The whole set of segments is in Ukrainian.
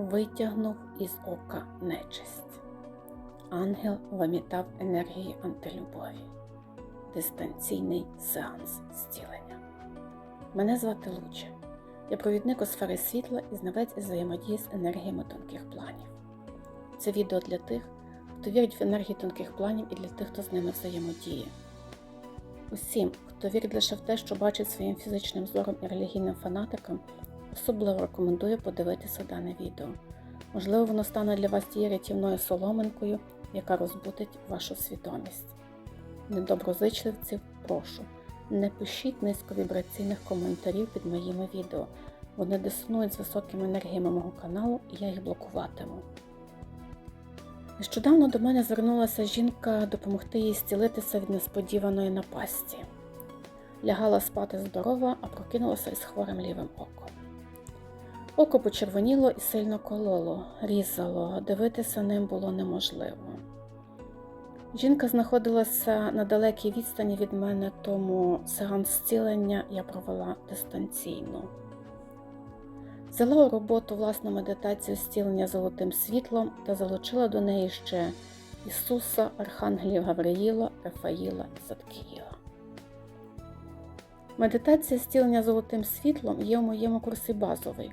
витягнув із ока нечисть. Ангел вимітав енергії антилюбові. Дистанційний сеанс зцілення. Мене звати Луча. Я провідник у сфери світла і знавець із взаємодії з енергіями тонких планів. Це відео для тих, хто вірить в енергії тонких планів і для тих, хто з ними взаємодіє. Усім, хто вірить лише в те, що бачить своїм фізичним зором і релігійним фанатикам, особливо рекомендую подивитися дане відео. Можливо, воно стане для вас тією рятівною соломинкою, яка розбудить вашу свідомість. Недоброзичливців прошу, не пишіть низьковібраційних коментарів під моїми відео. Вони дисонують з високими енергіями мого каналу і я їх блокуватиму. Нещодавно до мене звернулася жінка допомогти їй зцілитися від несподіваної напасті. Лягала спати здорова, а прокинулася із хворим лівим оком. Око почервоніло і сильно кололо, різало, дивитися ним було неможливо. Жінка знаходилася на далекій відстані від мене, тому сеанс зцілення я провела дистанційно. Взяла у роботу власну медитацію зцілення золотим світлом та залучила до неї ще Ісуса, Архангелів Гавриїла, Рафаїла і Заткіїла. Медитація зцілення золотим світлом є у моєму курсі базовий.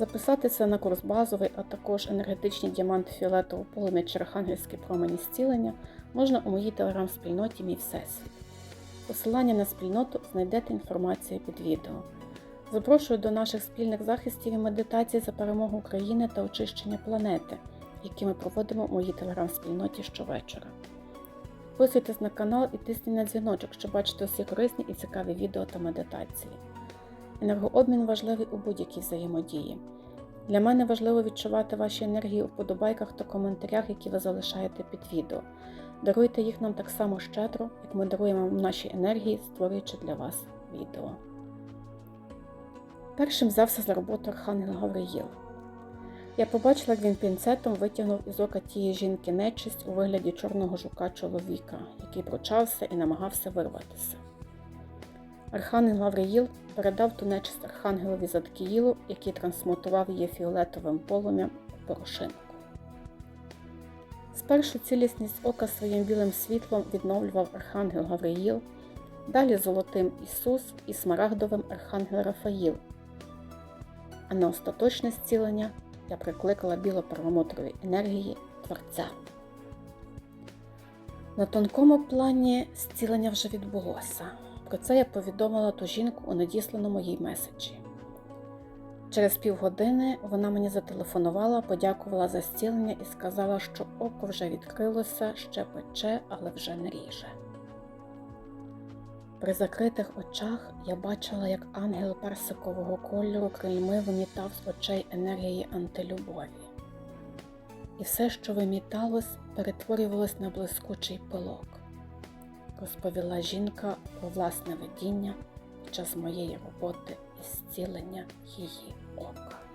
Записатися на курс базовий, а також енергетичні діаманти фіолетового полум'я чи архангельські промені зцілення можна у моїй телеграм-спільноті Мій Всесвіт. Посилання на спільноту знайдете інформацію під відео. Запрошую до наших спільних захистів і медитацій за перемогу України та очищення планети, які ми проводимо у моїй телеграм-спільноті щовечора. Підписуйтесь на канал і тисніть на дзвіночок, щоб бачити усі корисні і цікаві відео та медитації. Енергообмін важливий у будь-якій взаємодії. Для мене важливо відчувати ваші енергії у вподобайках та коментарях, які ви залишаєте під відео. Даруйте їх нам так само щедро, як ми даруємо вам наші енергії, створюючи для вас відео. Першим взявся за роботу Архангел Гавриїл. Я побачила, як він пінцетом витягнув із ока тієї жінки нечисть у вигляді чорного жука чоловіка, який пручався і намагався вирватися. Архангел Гавриїл передав ту нечисть Архангелові Заткіїлу, який трансмутував її фіолетовим полум'ям у порошинку. Спершу цілісність ока своїм білим світлом відновлював Архангел Гавриїл, далі золотим Ісус і смарагдовим Архангел Рафаїл. А на остаточне зцілення я прикликала білоперламутрові енергії Творця. На тонкому плані зцілення вже відбулося. Про це я повідомила ту жінку у надісланому їй меседжі. Через півгодини вона мені зателефонувала, подякувала за зцілення і сказала, що око вже відкрилося, ще пече, але вже не ріже. При закритих очах я бачила, як ангел персикового кольору крильми вимітав з очей енергії антилюбові. І все, що виміталось, перетворювалось на блискучий пилок, розповіла жінка про власне видіння під час моєї роботи із зцілення її ока.